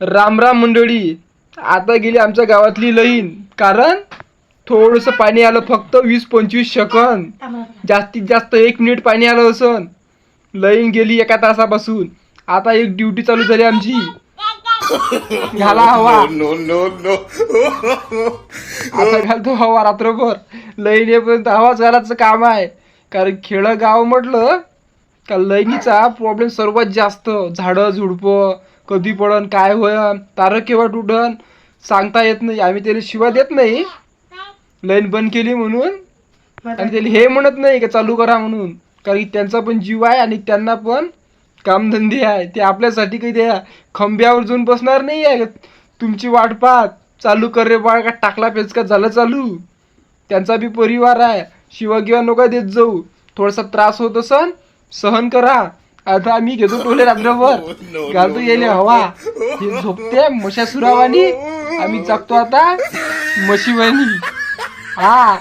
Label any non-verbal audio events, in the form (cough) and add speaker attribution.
Speaker 1: राम राम मंडळी. आता गेली आमच्या गावातली लईन. कारण थोडंसं पाणी आलं फक्त वीस पंचवीस सेकंद. जास्तीत जास्त एक मिनिट पाणी आलं असन. लईन गेली एका तासापासून. आता एक ड्युटी चालू झाली आमची. घाला हवा. (laughs) (laughs) आता घालतो हवा रात्रभर. लईन येईपर्यंत हवाच घालायचं काम आहे. कारण खेडं गाव म्हटलं का लईनीचा प्रॉब्लेम सर्वात जास्त. झाडं झुडपं कधी पडन काय होयन तारं केव्हा तुटन सांगता येत नाही. आम्ही त्याला शिवा देत नाही. लाईन बंद केली म्हणून. आणि त्याला हे म्हणत नाही का चालू करा म्हणून. कारण की त्यांचा पण जीव आहे आणि त्यांना पण कामधंदे आहे. ते आपल्यासाठी काही त्या खंब्यावर जाऊन बसणार नाही आहे. तुमची वाट पाहत. चालू कर रे बाळ का टाकला पेचका झालं चालू. त्यांचा बी परिवार आहे. शिवा किंवा नका देत जाऊ. थोडासा त्रास होत असन सहन करा. आता आम्ही घेतो टोले रात्रभर. (laughs) घालतो गेले हवा. हे झोपते मशा सुरावानी. आम्ही जगतो आता म्हशीवानी हा.